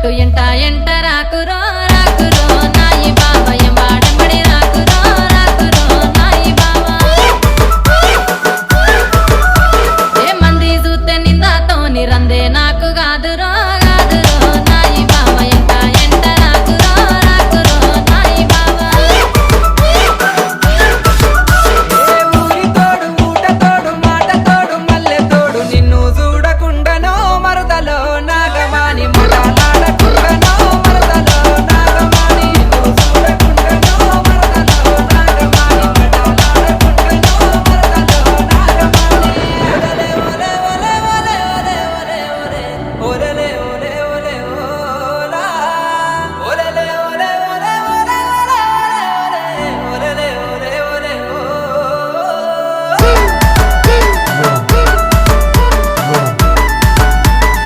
అటు ఎంట ఎంట రాకురో.